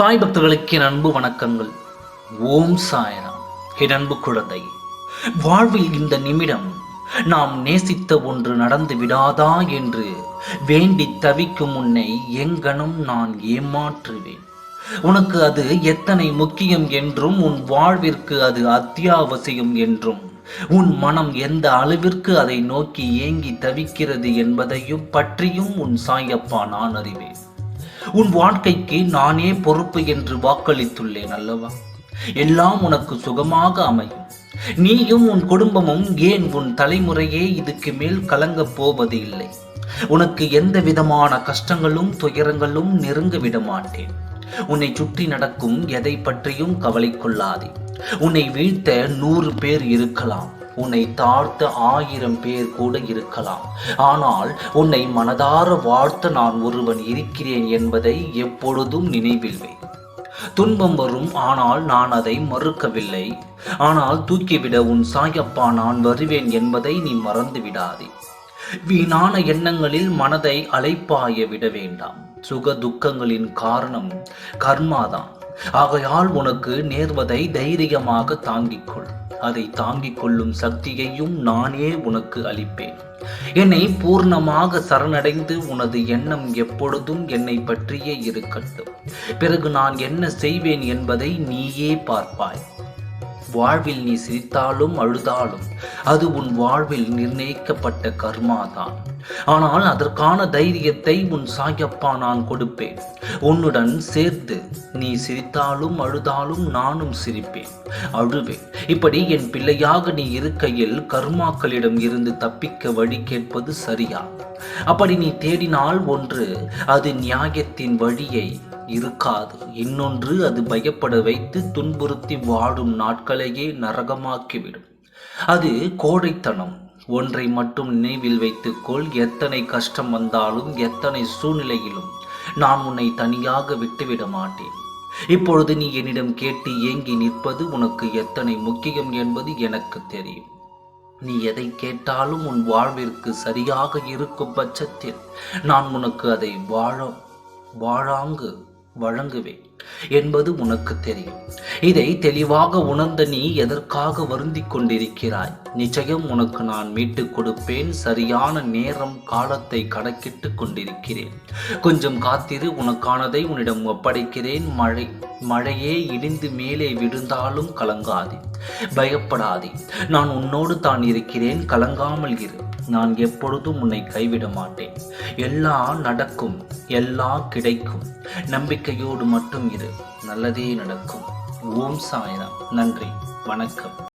சாய் பக்தர்களுக்கு என் அன்பு வணக்கங்கள். ஓம் சாயனம் என் அன்பு குழந்தை வாழ்வில் இந்த நிமிடம் நாம் நேசித்த ஒன்று நடந்து விடாதா என்று வேண்டி தவிக்கும் உன்னை எங்கனும் நான் ஏமாற்றுவேன். உனக்கு அது எத்தனை முக்கியம் என்றும் உன் வாழ்விற்கு அது அத்தியாவசியம் என்றும் உன் மனம் எந்த அளவிற்கு அதை நோக்கி ஏங்கி தவிக்கிறது என்பதையும் பற்றியும் உன் சாயப்பா நான் அறிவேன். உன் வாழ்க்கைக்கு நானே பொறுப்பு என்று வாக்களித்துள்ளேன் அல்லவா? எல்லாம் உனக்கு சுகமாக அமையும். நீயும் உன் குடும்பமும் ஏன் உன் தலைமுறையே இதுக்கு மேல் கலங்கப் போவது இல்லை? உனக்கு எந்த விதமான கஷ்டங்களும் துயரங்களும் நெருங்க விட மாட்டேன். உன்னை சுற்றி நடக்கும் எதை பற்றியும் கவலை கொள்ளாதே. உன்னை வீழ்த்த நூறு பேர் இருக்கலாம். உன்னை தாழ்த்த ஆயிரம் பேர் கூட இருக்கலாம். ஆனால் உன்னை மனதார வாழ்த்த நான் ஒருவன் இருக்கிறேன் என்பதை எப்பொழுதும் நினைவில் வை துன்பம் வரும் ஆனால் நான் அதை மறுக்கவில்லை. ஆனால் தூக்கிவிட உன் சாயப்பா நான் வருவேன் என்பதை நீ மறந்து விடாதே. வீணான எண்ணங்களில் மனதை அலைப்பாய விட வேண்டாம். சுக துக்கங்களின் காரணம் கர்மாதான். ஆகையால் உனக்கு நேர்வதை தைரியமாக தாங்கிக் கொள். அதை தாங்கிக் கொள்ளும் சக்தியையும் நானே உனக்கு அளிப்பேன். என்னை பூர்ணமாக சரணடைந்து உனது எண்ணம் எப்பொழுதும் என்னை பற்றியே இருக்கட்டும். பிறகு நான் என்ன செய்வேன் என்பதை நீயே பார்ப்பாய். வாழ்வில் நீ சிரித்தாலும் அழுதாலும் அது உன் வாழ்வில் நிர்ணயிக்கப்பட்ட கர்மாதான் ஆனால் அதற்கான தைரியத்தை உன் சாயப்பா நான் கொடுப்பேன். உன்னுடன் சேர்த்து நீ சிரித்தாலும் அழுதாலும் நானும் சிரிப்பேன். அழுவேன் இப்படி என் பிள்ளையாக நீ இருக்கையில் கர்மாக்களிடம் இருந்து தப்பிக்க வழி கேட்பது சரியா? அப்படி நீ தேடினால் ஒன்று அது நியாயத்தின் வழியை இருக்காது. இன்னொன்று அது பயப்பட வைத்து துன்புறுத்தி வாடும் நாட்களையே நரகமாக்கிவிடும். அது கோடைத்தனம். ஒன்றை மட்டும் நினைவில் வைத்துக்கொள் எத்தனை கஷ்டம் வந்தாலும் எத்தனை சூழ்நிலையிலும் நான் உன்னை தனியாக விட்டுவிட மாட்டேன். இப்பொழுது நீ என்னிடம் கேட்டு ஏங்கி நிற்பது உனக்கு எத்தனை முக்கியம் என்பது எனக்கு தெரியும். நீ எதை கேட்டாலும் உன் வாழ்விற்கு சரியாக இருக்கும் பட்சத்தில் நான் உனக்கு அதை வாழ வாழாங்கு வழங்குவேன் என்பது உனக்கு தெரியும். இதை தெளிவாக உணர்ந்த நீ எதற்காக வருந்திக் கொண்டிருக்கிறாய்? நிச்சயம் உனக்கு நான் மீட்டுக் கொடுப்பேன். சரியான நேரம் காலத்தை கணக்கிட்டு கொண்டிருக்கிறேன். கொஞ்சம் காத்திரு உனக்கானதை உன்னிடம் ஒப்படைக்கிறேன். மழை மழையே இடிந்து மேலே விழுந்தாலும் கலங்காதே. பயப்படாதே. நான் உன்னோடு தான் இருக்கிறேன் கலங்காமல் இரு. நான் எப்பொழுதும் உன்னை கைவிட மாட்டேன். எல்லாம் நடக்கும் எல்லாம் கிடைக்கும். நம்பிக்கையோடு மட்டும் இரு. நல்லதே நடக்கும். ஓம் சாயனம் நன்றி. வணக்கம்.